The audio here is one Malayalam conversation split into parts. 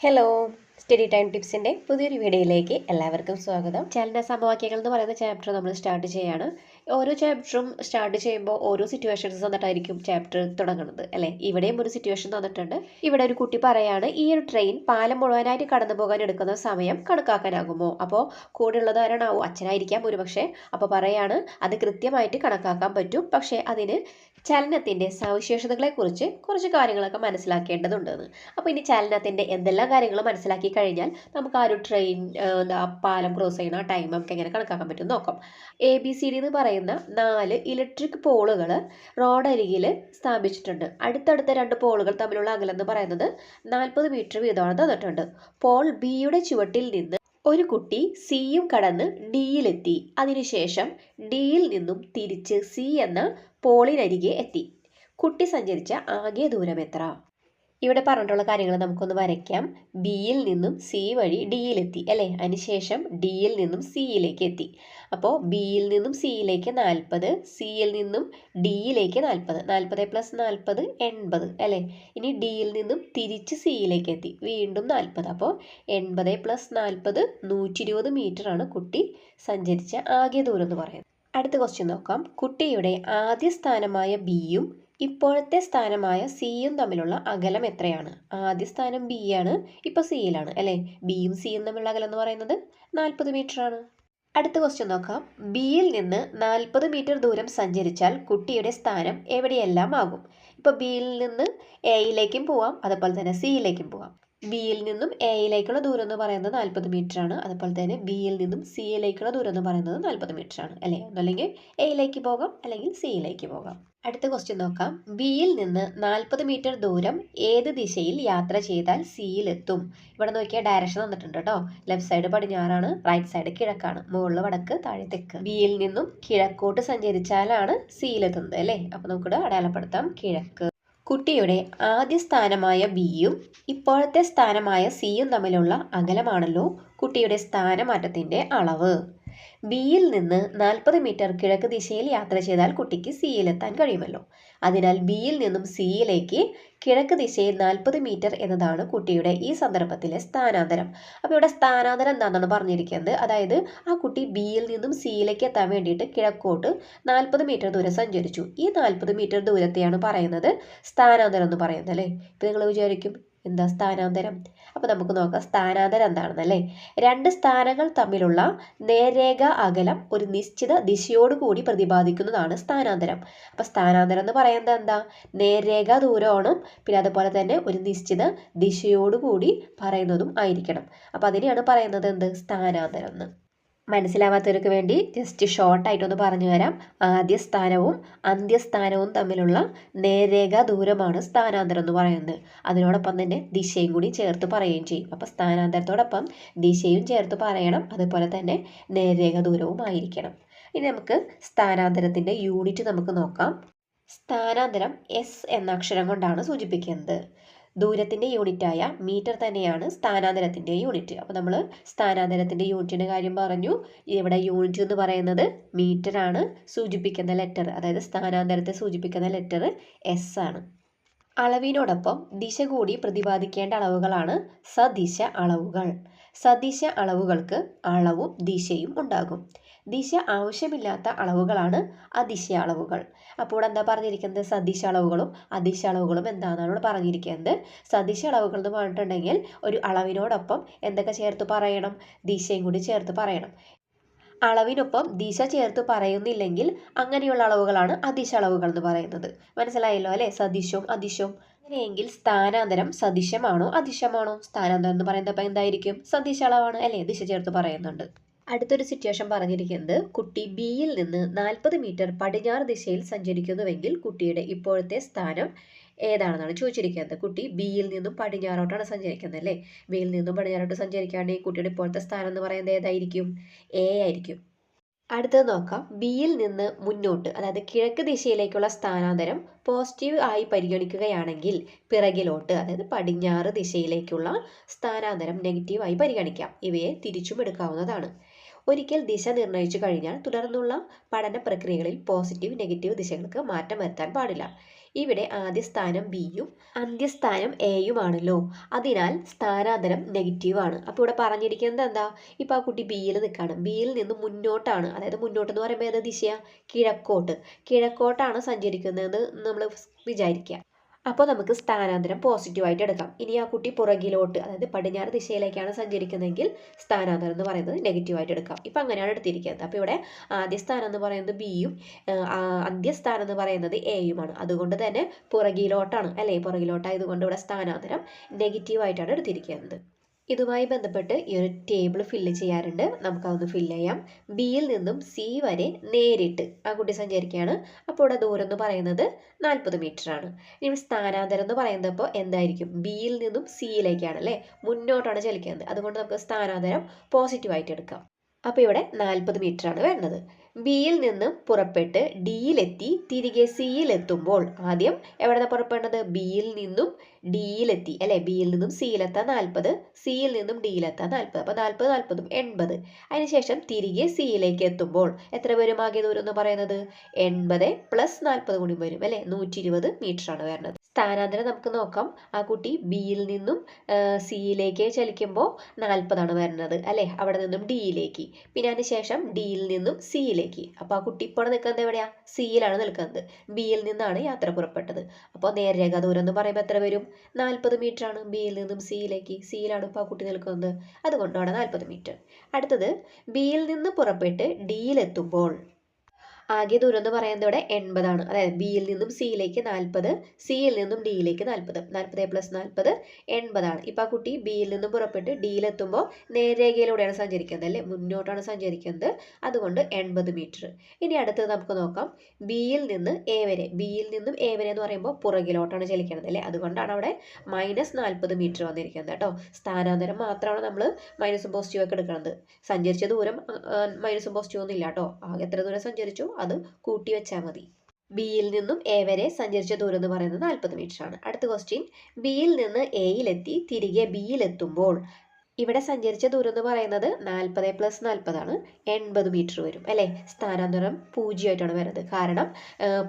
ഹലോ സ്റ്റഡി ടൈം ടിപ്സിന്റെ പുതിയൊരു വീഡിയോയിലേക്ക് എല്ലാവർക്കും സ്വാഗതം. ചലന സമവാക്യങ്ങൾ എന്ന് പറയുന്ന ചാപ്റ്റർ നമ്മൾ സ്റ്റാർട്ട് ചെയ്യാണ്. ഓരോ ചാപ്റ്ററും സ്റ്റാർട്ട് ചെയ്യുമ്പോൾ ഓരോ സിറ്റുവേഷൻസ് തന്നിട്ടായിരിക്കും ചാപ്റ്റർ തുടങ്ങുന്നത് അല്ലേ? ഇവിടെയും ഒരു സിറ്റുവേഷൻ തന്നിട്ടുണ്ട് ഇവിടെ ഒരു കുട്ടി പറയാണ് ഈ ഒരു ട്രെയിൻ പാലം മുഴുവനായിട്ട് കടന്നു പോകാൻ എടുക്കുന്ന സമയം കണക്കാക്കാനാകുമോ? അപ്പോൾ കൂടെയുള്ളത് ആരാണാവും അച്ഛനായിരിക്കാം ഒരുപക്ഷെ. അപ്പോൾ പറയാണ് അത് കൃത്യമായിട്ട് കണക്കാക്കാൻ പറ്റും. പക്ഷേ അതിന് ചലനത്തിന്റെ സവിശേഷതകളെക്കുറിച്ച് കുറച്ച് കാര്യങ്ങളൊക്കെ മനസ്സിലാക്കേണ്ടതുണ്ടെന്ന്. അപ്പോൾ ഇനി ചലനത്തിന്റെ എന്തെല്ലാം കാര്യങ്ങൾ മനസ്സിലാക്കി കഴിഞ്ഞാൽ നമുക്ക് ആ ഒരു ട്രെയിൻ എന്താ പാലം ക്രോസ് ചെയ്യുന്ന ടൈം നമുക്ക് എങ്ങനെ കണക്കാക്കാൻ പറ്റും നോക്കാം. എ ബി സി ഡി എന്ന് പറയുന്ന നാല് ഇലക്ട്രിക് പോളുകൾ റോഡരികിൽ സ്ഥാപിച്ചിട്ടുണ്ട്. അടുത്തടുത്ത രണ്ട് പോളുകൾ തമ്മിലുള്ള അകലം എന്ന് പറയുന്നത് നാൽപ്പത് മീറ്റർ വീതമാണ് തന്നിട്ടുണ്ട്. പോൾ ബിയുടെ ചുവട്ടിൽ നിന്ന് ഒരു കുട്ടി സിയും കടന്ന് ഡിയിലെത്തി അതിനുശേഷം ഡിയിൽ നിന്നും തിരിച്ച് സി എന്ന പോളിനരികെ എത്തി. കുട്ടി സഞ്ചരിച്ച ആകെ ദൂരം എത്ര ഇവിടെ പറഞ്ഞിട്ടുള്ള കാര്യങ്ങൾ നമുക്കൊന്ന് വരയ്ക്കാം. ബിയിൽ നിന്നും സി വഴി ഡിയിലെത്തി അല്ലേ? അതിനുശേഷം ഡിയിൽ നിന്നും സിയിലേക്ക് എത്തി. അപ്പോൾ ബിയിൽ നിന്നും സിയിലേക്ക് നാൽപ്പത് സിയിൽ നിന്നും ഡിയിലേക്ക് നാൽപ്പത്. നാൽപ്പത് പ്ലസ് നാൽപ്പത് എൺപത് അല്ലേ? ഇനി ഡിയിൽ നിന്നും തിരിച്ച് സിയിലേക്ക് എത്തി. വീണ്ടും നാൽപ്പത്. അപ്പോൾ എൺപത് പ്ലസ് നാൽപ്പത് നൂറ്റി ഇരുപത് മീറ്ററാണ് കുട്ടി സഞ്ചരിച്ച ആകെ ദൂരം എന്ന് പറയുന്നത്. അടുത്ത ക്വസ്റ്റ്യൻ നോക്കാം. കുട്ടിയുടെ ആദ്യ സ്ഥാനമായ ബിയും ഇപ്പോഴത്തെ സ്ഥാനമായ സിയും തമ്മിലുള്ള അകലം എത്രയാണ്? ആദ്യ സ്ഥാനം ബി ആണ് ഇപ്പോൾ സിയിലാണ് അല്ലേ? ബിയും സിയും തമ്മിലുള്ള അകലം എന്ന് പറയുന്നത് നാൽപ്പത് ആണ്. അടുത്ത ക്വസ്റ്റ്യൻ നോക്കാം. ബിയിൽ നിന്ന് നാൽപ്പത് മീറ്റർ ദൂരം സഞ്ചരിച്ചാൽ കുട്ടിയുടെ സ്ഥാനം എവിടെയെല്ലാം ആകും? ഇപ്പോൾ ബിയിൽ നിന്ന് എയിലേക്കും പോവാം അതുപോലെ തന്നെ സിയിലേക്കും പോവാം. ബിയിൽ നിന്നും എയിലേക്കുള്ള ദൂരം എന്ന് പറയുന്നത് നാൽപ്പത് മീറ്റർ ആണ് അതുപോലെ തന്നെ ബിയിൽ നിന്നും സിയിലേക്കുള്ള ദൂരം എന്ന് പറയുന്നത് നാൽപ്പത് മീറ്റർ ആണ് അല്ലേ? ഒന്നല്ലെങ്കിൽ എയിലേക്ക് പോകാം അല്ലെങ്കിൽ സിയിലേക്ക് പോകാം. അടുത്ത ക്വസ്റ്റ്യൻ നോക്കാം. ബിയിൽ നിന്ന് നാൽപ്പത് മീറ്റർ ദൂരം ഏത് ദിശയിൽ യാത്ര ചെയ്താൽ സിയിലെത്തും ഇവിടെ നോക്കിയാൽ ഡയറക്ഷൻ തന്നിട്ടുണ്ട് കേട്ടോ ലെഫ്റ്റ് സൈഡ് പടിഞ്ഞാറാണ് റൈറ്റ് സൈഡ് കിഴക്കാണ്. മുകളിൽ വടക്ക് താഴെ തെക്ക്. ബിയിൽ നിന്നും കിഴക്കോട്ട് സഞ്ചരിച്ചാലാണ് സിയിലെത്തുന്നത് അല്ലേ? അപ്പോൾ നമുക്കിവിടെ അടയാളപ്പെടുത്താം. കിഴക്ക്. കുട്ടിയുടെ ആദ്യ സ്ഥാനമായ ബിയും ഇപ്പോഴത്തെ സ്ഥാനമായ സിയും തമ്മിലുള്ള അകലമാണല്ലോ കുട്ടിയുടെ സ്ഥാനമാറ്റത്തിന്റെ അളവ്. ബിയിൽ നിന്ന് നാൽപ്പത് മീറ്റർ കിഴക്ക് ദിശയിൽ യാത്ര ചെയ്താൽ കുട്ടിക്ക് സിയിലെത്താൻ കഴിയുമല്ലോ. അതിനാൽ ബിയിൽ നിന്നും സിയിലേക്ക് കിഴക്ക് ദിശയിൽ നാൽപ്പത് മീറ്റർ എന്നതാണ് കുട്ടിയുടെ ഈ സന്ദർഭത്തിലെ സ്ഥാനാന്തരം. അപ്പോൾ ഇവിടെ സ്ഥാനാന്തരം എന്താണെന്നാണ് പറഞ്ഞിരിക്കുന്നത്? അതായത് ആ കുട്ടി ബിയിൽ നിന്നും സിയിലേക്ക് എത്താൻ വേണ്ടിയിട്ട് കിഴക്കോട്ട് നാൽപ്പത് മീറ്റർ ദൂരം സഞ്ചരിച്ചു. ഈ നാൽപ്പത് മീറ്റർ ദൂരത്തെയാണ് പറയുന്നത് സ്ഥാനാന്തരം എന്ന് പറയുന്നത് അല്ലേ? ഇപ്പം നിങ്ങൾ വിചാരിക്കും എന്താ സ്ഥാനാന്തരം? അപ്പോൾ നമുക്ക് നോക്കാം. സ്ഥാനാന്തരം എന്താണെന്നല്ലേ? രണ്ട് സ്ഥാനങ്ങൾ തമ്മിലുള്ള നേരേഖ അകലം ഒരു നിശ്ചിത ദിശയോടുകൂടി പ്രതിപാദിക്കുന്നതാണ് സ്ഥാനാന്തരം. അപ്പോൾ സ്ഥാനാന്തരം എന്ന് പറയുന്നത് എന്താ? നേരേഖ ദൂരമാണ് പിന്നെ അതുപോലെ തന്നെ ഒരു നിശ്ചിത ദിശയോടുകൂടി പറയുന്നതും ആയിരിക്കണം. അപ്പോൾ അതിനെയാണ് പറയുന്നത് എന്ത്? സ്ഥാനാന്തരം എന്ന്. മനസ്സിലാവാത്തവർക്ക് വേണ്ടി ജസ്റ്റ് ഷോർട്ടായിട്ടൊന്ന് പറഞ്ഞു തരാം. ആദ്യ സ്ഥാനവും അന്ത്യസ്ഥാനവും തമ്മിലുള്ള നേരേഖ ദൂരമാണ് സ്ഥാനാന്തരം എന്ന് പറയുന്നത്. അതിനോടൊപ്പം തന്നെ ദിശയും കൂടി ചേർത്ത് പറയുകയും ചെയ്യും. അപ്പോൾ സ്ഥാനാന്തരത്തോടൊപ്പം ദിശയും ചേർത്ത് പറയണം. അതുപോലെ തന്നെ നേരേഖ ദൂരവും ആയിരിക്കണം. ഇനി നമുക്ക് സ്ഥാനാന്തരത്തിന്റെ യൂണിറ്റ് നമുക്ക് നോക്കാം. സ്ഥാനാന്തരം എസ് എന്ന അക്ഷരം കൊണ്ടാണ് സൂചിപ്പിക്കുന്നത്. ദൂരത്തിന്റെ യൂണിറ്റായ മീറ്റർ തന്നെയാണ് സ്ഥാനാന്തരത്തിന്റെ യൂണിറ്റ്. അപ്പോൾ നമ്മൾ സ്ഥാനാന്തരത്തിന്റെ യൂണിറ്റിന്റെ കാര്യം പറഞ്ഞു. ഇവിടെ യൂണിറ്റ് എന്ന് പറയുന്നത് മീറ്റർ ആണ് സൂചിപ്പിക്കുന്ന ലെറ്റർ. അതായത് സ്ഥാനാന്തരത്തെ സൂചിപ്പിക്കുന്ന ലെറ്റർ എസ് ആണ്. അളവിനോടൊപ്പം ദിശ കൂടി പ്രതിപാദിക്കേണ്ട അളവുകളാണ് സദിശ അളവുകൾ. സദിശ അളവുകൾക്ക് അളവും ദിശയും ഉണ്ടാകും. ദിശ ആവശ്യമില്ലാത്ത അളവുകളാണ് അദിശ അളവുകൾ അപ്പോൾ എന്താ പറഞ്ഞിരിക്കുന്നത്? സദിശ അളവുകളും അദിശ അളവുകളും എന്താണെന്നാണ് പറഞ്ഞിരിക്കുന്നത്? സദിശ അളവുകൾ എന്ന് പറഞ്ഞിട്ടുണ്ടെങ്കിൽ ഒരു അളവിനോടൊപ്പം എന്തൊക്കെ ചേർത്ത് പറയണം? ദിശയും കൂടി ചേർത്ത് പറയണം. അളവിനൊപ്പം ദിശ ചേർത്ത് പറയുന്നില്ലെങ്കിൽ അങ്ങനെയുള്ള അളവുകളാണ് അദിശ അളവുകൾ എന്ന് പറയുന്നത്. മനസ്സിലായല്ലോ അല്ലേ? സദിശവും അദിശവും അങ്ങനെയെങ്കിൽ സ്ഥാനാന്തരം സദിശമാണോ അദിശമാണോ സ്ഥാനാന്തരം എന്ന് പറയുന്നത് അപ്പം എന്തായിരിക്കും? സദിശ അളവാണ് അല്ലേ? ദിശ ചേർത്ത് പറയുന്നുണ്ട്. അടുത്തൊരു സിറ്റുവേഷൻ പറഞ്ഞിരിക്കുന്നത് കുട്ടി ബിയിൽ നിന്ന് നാൽപ്പത് മീറ്റർ പടിഞ്ഞാറ് ദിശയിൽ സഞ്ചരിക്കുന്നുവെങ്കിൽ കുട്ടിയുടെ ഇപ്പോഴത്തെ സ്ഥാനം ഏതാണെന്നാണ് ചോദിച്ചിരിക്കുന്നത്. കുട്ടി ബിയിൽ നിന്നും പടിഞ്ഞാറോട്ടാണ് സഞ്ചരിക്കുന്നത് അല്ലേ? ബിയിൽ നിന്നും പടിഞ്ഞാറോട്ട് സഞ്ചരിക്കുകയാണെങ്കിൽ കുട്ടിയുടെ ഇപ്പോഴത്തെ സ്ഥാനം എന്ന് പറയുന്നത് ഏതായിരിക്കും? എ ആയിരിക്കും. അടുത്തത് നോക്കാം. ബിയിൽ നിന്ന് മുന്നോട്ട് അതായത് കിഴക്ക് ദിശയിലേക്കുള്ള സ്ഥാനാന്തരം പോസിറ്റീവ് ആയി പരിഗണിക്കുകയാണെങ്കിൽ പിറകിലോട്ട് അതായത് പടിഞ്ഞാറ് ദിശയിലേക്കുള്ള സ്ഥാനാന്തരം നെഗറ്റീവായി പരിഗണിക്കാം. ഇവയെ തിരിച്ചും എടുക്കാവുന്നതാണ്. ഒരിക്കൽ ദിശ നിർണയിച്ചു കഴിഞ്ഞാൽ തുടർന്നുള്ള പഠന പ്രക്രിയകളിൽ പോസിറ്റീവ് നെഗറ്റീവ് ദിശകൾക്ക് മാറ്റം വരുത്താൻ പാടില്ല. ഇവിടെ ആദ്യ സ്ഥാനം ബിയും അന്ത്യസ്ഥാനം എയുമാണല്ലോ അതിനാൽ സ്ഥാനാന്തരം നെഗറ്റീവ് ആണ്. അപ്പോൾ ഇവിടെ പറഞ്ഞിരിക്കുന്നത് എന്താ? ഇപ്പോൾ ആ കുട്ടി ബിയിൽ നിൽക്കുകയാണ്. ബിയിൽ നിന്ന് മുന്നോട്ടാണ്. അതായത് മുന്നോട്ട് എന്ന് പറയുമ്പോൾ ഏത് ദിശയാണ് കിഴക്കോട്ട്. കിഴക്കോട്ടാണ് സഞ്ചരിക്കുന്നതെന്ന് നമ്മൾ വിചാരിക്കുക. അപ്പോൾ നമുക്ക് സ്ഥാനാന്തരം പോസിറ്റീവായിട്ട് എടുക്കാം. ഇനി ആ കുട്ടി പുറകിലോട്ട് അതായത് പടിഞ്ഞാറ് ദിശയിലേക്കാണ് സഞ്ചരിക്കുന്നതെങ്കിൽ സ്ഥാനാന്തരം എന്ന് പറയുന്നത് നെഗറ്റീവായിട്ട് എടുക്കാം. ഇപ്പം അങ്ങനെയാണ് എടുത്തിരിക്കുന്നത്. അപ്പോൾ ഇവിടെ ആദ്യ സ്ഥാനം എന്ന് പറയുന്നത് ബിയും അന്ത്യസ്ഥാനം എന്ന് പറയുന്നത് എയുമാണ് അതുകൊണ്ട് തന്നെ പുറകിലോട്ടാണ് അല്ലേ? പുറകിലോട്ടായതുകൊണ്ട് ഇവിടെ സ്ഥാനാന്തരം നെഗറ്റീവായിട്ടാണ് എടുത്തിരിക്കുന്നത്. ഇതുമായി ബന്ധപ്പെട്ട് ഈ ഒരു ടേബിൾ ഫില്ല് ചെയ്യാറുണ്ട്. നമുക്കതൊന്ന് ഫില്ല് ചെയ്യാം. ബിയിൽ നിന്നും സി വരെ നേരിട്ട് ആ കുട്ടി സഞ്ചരിക്കുകയാണ്. അപ്പോൾ ഇവിടെ ദൂരം എന്ന് പറയുന്നത് നാൽപ്പത് ആണ്. ഇനി സ്ഥാനാന്തരം എന്ന് പറയുന്നത് അപ്പോൾ എന്തായിരിക്കും ബിയിൽ നിന്നും സിയിലേക്കാണ് അല്ലേ? മുന്നോട്ടാണ് ചലിക്കുന്നത്. അതുകൊണ്ട് നമുക്ക് സ്ഥാനാന്തരം പോസിറ്റീവായിട്ട് എടുക്കാം. അപ്പോൾ ഇവിടെ നാൽപ്പത് ആണ് വരുന്നത്. ബിയിൽ നിന്നും പുറപ്പെട്ട് ഡിയിലെത്തി തിരികെ സിയിലെത്തുമ്പോൾ ആദ്യം എവിടെ പുറപ്പെടേണ്ടത്? ബിയിൽ നിന്നും ഡിയിലെത്തി അല്ലെ? ബിയിൽ നിന്നും സിയിലെത്താൻ നാൽപ്പത് സിയിൽ നിന്നും ഡിയിലെത്താൻ നാൽപ്പത്. അപ്പോൾ നാൽപ്പത് നാൽപ്പതും എൺപത്. അതിനുശേഷം തിരികെ സിയിലേക്ക് എത്തുമ്പോൾ എത്ര വരും ആകെ ദൂരം എന്ന് പറയുന്നത്? എൺപത് പ്ലസ് നാൽപ്പത് കൂടി വരും അല്ലെ? നൂറ്റി ഇരുപത് മീറ്റർ ആണ് വരുന്നത്. സ്ഥാനാന്തരം നമുക്ക് നോക്കാം. ആ കുട്ടി ബിയിൽ നിന്നും സിയിലേക്ക് ചലിക്കുമ്പോൾ നാൽപ്പതാണ് വരുന്നത് അല്ലേ? അവിടെ നിന്നും ഡിയിലേക്ക് പിന്നെ അതിന് ശേഷം ഡിയിൽ നിന്നും സിയിലേക്ക് അപ്പോൾ ആ കുട്ടി ഇപ്പോൾ നിൽക്കുന്നത് എവിടെയാ? സിയിലാണ് നിൽക്കുന്നത്. ബിയിൽ നിന്നാണ് യാത്ര പുറപ്പെട്ടത്. അപ്പോൾ നേർരേഖ ദൂരം എന്ന് പറയുമ്പോൾ എത്ര വരും? നാൽപ്പത് ആണ് ബിയിൽ നിന്നും സിയിലേക്ക് സിയിലാണ് ഇപ്പോൾ ആ കുട്ടി നിൽക്കുന്നത്. അതുകൊണ്ടാണ് നാൽപ്പത് മീറ്റർ. അടുത്തത് ബിയിൽ നിന്ന് പുറപ്പെട്ട് ഡിയിലെത്തുമ്പോൾ ആകെ ദൂരം എന്ന് പറയുന്നത് ഇവിടെ എൺപതാണ്. അതായത് ബിയിൽ നിന്നും സിയിലേക്ക് നാൽപ്പത് സിയിൽ നിന്നും ഡിയിലേക്ക് നാൽപ്പത്. നാൽപ്പത് പ്ലസ് നാൽപ്പത് എൺപതാണ്. ഇപ്പം ആ കുട്ടി ബിയിൽ നിന്നും പുറപ്പെട്ട് ഡിയിലെത്തുമ്പോൾ നേർരേഖയിലൂടെയാണ് സഞ്ചരിക്കുന്നത് അല്ലേ? മുന്നോട്ടാണ് സഞ്ചരിക്കുന്നത്. അതുകൊണ്ട് എൺപത് മീറ്റർ ഇനി അടുത്തത് നമുക്ക് നോക്കാം. ബിയിൽ നിന്ന് എ വരെ. ബിയിൽ നിന്നും എ വരെ എന്ന് പറയുമ്പോൾ പുറകിലോട്ടാണ് ചലിക്കുന്നത് അല്ലേ? അതുകൊണ്ടാണ് അവിടെ മൈനസ് നാൽപ്പത് മീറ്റർ വന്നിരിക്കുന്നത് കേട്ടോ. സ്ഥാനാന്തരം മാത്രമാണ് നമ്മൾ മൈനസും പോസിറ്റീവ് ഒക്കെ എടുക്കുന്നത്. സഞ്ചരിച്ച ദൂരം മൈനസും പോസിറ്റീവ് ഒന്നും ഇല്ല കേട്ടോ. ആകെ എത്ര ദൂരം സഞ്ചരിച്ചു? അത് കൂട്ടി വെച്ചാൽ മതി. ബിയിൽ നിന്നും എ വരെ സഞ്ചരിച്ച ദൂരം എന്ന് പറയുന്നത് നാൽപ്പത് ആണ്. അടുത്ത ക്വസ്റ്റ്യൻ ബിയിൽ നിന്ന് എയിലെത്തി തിരികെ ബിയിലെത്തുമ്പോൾ ഇവിടെ സഞ്ചരിച്ച ദൂരം എന്ന് പറയുന്നത് നാൽപ്പത് പ്ലസ് നാൽപ്പതാണ് എൺപത് മീറ്റർ വരും അല്ലേ? സ്ഥാനാന്തരം പൂജ്യമായിട്ടാണ് വരുന്നത്. കാരണം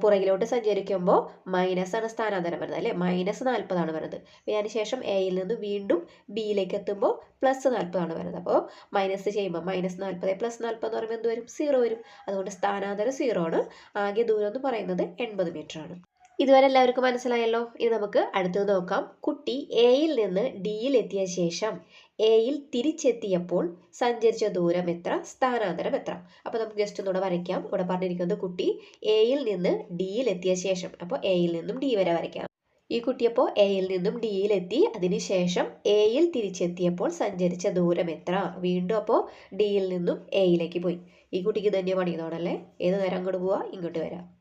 പുറകിലോട്ട് സഞ്ചരിക്കുമ്പോൾ മൈനസ് ആണ് സ്ഥാനാന്തരം വരുന്നത് അല്ലേ? മൈനസ് നാൽപ്പതാണ് വരുന്നത്. അതിന് ശേഷം എയിൽ നിന്ന് വീണ്ടും ബിയിലേക്ക് എത്തുമ്പോൾ പ്ലസ് നാൽപ്പതാണ് വരുന്നത്. അപ്പോൾ മൈനസ് ചെയ്യുമ്പോൾ മൈനസ് നാൽപ്പത് പ്ലസ് നാൽപ്പത് എന്ന് പറയുമ്പോൾ എന്ത് വരും? സീറോ വരും. അതുകൊണ്ട് സ്ഥാനാന്തരം സീറോ ആണ്. ആകെ ദൂരം എന്ന് പറയുന്നത് എൺപത് മീറ്റർ ആണ്. ഇതുവരെ എല്ലാവർക്കും മനസ്സിലായല്ലോ? ഇനി നമുക്ക് അടുത്തത് നോക്കാം. കുട്ടി എയിൽ നിന്ന് ഡിയിൽ എത്തിയ ശേഷം എയിൽ തിരിച്ചെത്തിയപ്പോൾ സഞ്ചരിച്ച ദൂരം എത്ര? സ്ഥാനാന്തരം എത്ര? അപ്പോൾ നമുക്ക് ജസ്റ്റ് ഒന്നുകൂടെ വരയ്ക്കാം. ഇവിടെ പറഞ്ഞിരിക്കുന്നത് കുട്ടി എയിൽ നിന്ന് ഡിയിൽ എത്തിയ ശേഷം. അപ്പോൾ എയിൽ നിന്നും ഡി വരെ വരയ്ക്കാം. ഈ കുട്ടിയപ്പോൾ എയിൽ നിന്നും ഡിയിലെത്തി അതിനുശേഷം എയിൽ തിരിച്ചെത്തിയപ്പോൾ സഞ്ചരിച്ച ദൂരം എത്ര? വീണ്ടും അപ്പോൾ ഡിയിൽ നിന്നും എയിലേക്ക് പോയി. ഈ കുട്ടിക്ക് തന്നെ പണിയുന്നതാണല്ലേ ഏത് നേരം അങ്ങോട്ട് പോവാ? ഇങ്ങോട്ട് വരാം.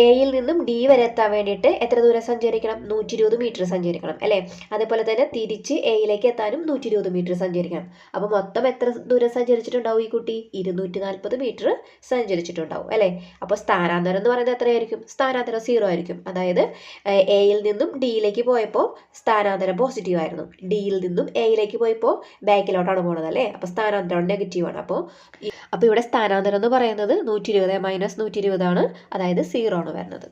എയിൽ നിന്നും ഡി വരെ എത്താൻ വേണ്ടിയിട്ട് എത്ര ദൂരം സഞ്ചരിക്കണം? നൂറ്റി ഇരുപത് മീറ്റർ സഞ്ചരിക്കണം അല്ലേ? അതേപോലെ തന്നെ തിരിച്ച് എയിലേക്ക് എത്താനും നൂറ്റി ഇരുപത് മീറ്റർ സഞ്ചരിക്കണം. അപ്പോൾ മൊത്തം എത്ര ദൂരം സഞ്ചരിച്ചിട്ടുണ്ടാവും ഈ കുട്ടി? ഇരുന്നൂറ്റി നാൽപ്പത് മീറ്റർ സഞ്ചരിച്ചിട്ടുണ്ടാവും അല്ലേ? അപ്പോൾ സ്ഥാനാന്തരം എന്ന് പറയുന്നത് എത്രയായിരിക്കും? സ്ഥാനാന്തരം സീറോ ആയിരിക്കും. അതായത് എയിൽ നിന്നും ഡിയിലേക്ക് പോയപ്പോൾ സ്ഥാനാന്തരം പോസിറ്റീവ് ആയിരുന്നു. ഡിയിൽ നിന്നും എയിലേക്ക് പോയപ്പോൾ ബാക്കിലോട്ടാണ് പോണത് അല്ലേ? അപ്പോൾ സ്ഥാനാന്തരം നെഗറ്റീവ് ആണ്. അപ്പോൾ അപ്പോൾ ഇവിടെ സ്ഥാനാന്തരം എന്ന് പറയുന്നത് നൂറ്റി ഇരുപത് മൈനസ് നൂറ്റി ഇരുപതാണ് അതായത് സീറോ ആണ് വരുന്നത്.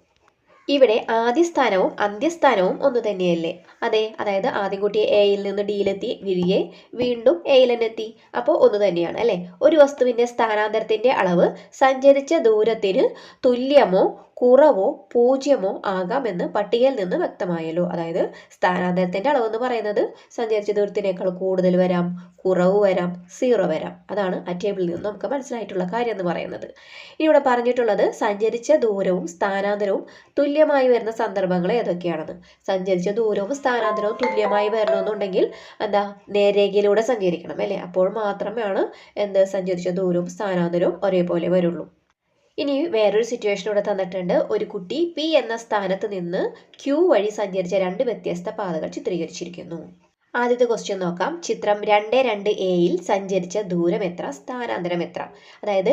ഇവിടെ ആദ്യ സ്ഥാനവും അന്ത്യസ്ഥാനവും ഒന്ന് തന്നെയല്ലേ? അതെ അതായത് ആദ്യം കുട്ടി എയിൽ നിന്ന് ഡിയിലെത്തി വിഴിയെ വീണ്ടും എയിൽ എത്തി. അപ്പോൾ ഒന്ന് തന്നെയാണ് അല്ലേ? ഒരു വസ്തുവിന്റെ സ്ഥാനാന്തരത്തിന്റെ അളവ് സഞ്ചരിച്ച ദൂരത്തിന് തുല്യമോ കുറവോ പൂജ്യമോ ആകാമെന്ന് പട്ടികയിൽ നിന്ന് വ്യക്തമായല്ലോ. അതായത് സ്ഥാനാന്തരത്തിന്റെ അളവ് എന്ന് പറയുന്നത് സഞ്ചരിച്ച ദൂരത്തിനേക്കാൾ കൂടുതൽ വരാം കുറവ് വരാം സീറോ വരാം. അതാണ് ആ ടേബിളിൽ നിന്ന് നമുക്ക് മനസ്സിലായിട്ടുള്ള കാര്യം എന്ന് പറയുന്നത്. ഇനി ഇവിടെ പറഞ്ഞിട്ടുള്ളത് സഞ്ചരിച്ച ദൂരവും സ്ഥാനാന്തരവും തുല്യമായി വരുന്ന സന്ദർഭങ്ങൾ ഏതൊക്കെയാണെന്ന്. സഞ്ചരിച്ച ദൂരവും സ്ഥാനാന്തരവും തുല്യമായി വരണമെന്നുണ്ടെങ്കിൽ എന്താ? നേരേഖയിലൂടെ സഞ്ചരിക്കണം അല്ലേ? അപ്പോൾ മാത്രമാണ് എന്ത്? സഞ്ചരിച്ച ദൂരവും സ്ഥാനാന്തരവും ഒരേപോലെ വരുള്ളൂ. ഇനി വേറൊരു സിറ്റുവേഷൻ ഇവിടെ തന്നിട്ടുണ്ട്. ഒരു കുട്ടി പി എന്ന സ്ഥാനത്ത് നിന്ന് ക്യൂ വഴി സഞ്ചരിച്ച രണ്ട് വ്യത്യസ്ത പാതകൾ ചിത്രീകരിച്ചിരിക്കുന്നു. ആദ്യത്തെ ക്വസ്റ്റ്യൻ നോക്കാം. ചിത്രം രണ്ട് രണ്ട് എയിൽ സഞ്ചരിച്ച ദൂരം എത്ര? സ്ഥാനാന്തരം എത്ര? അതായത്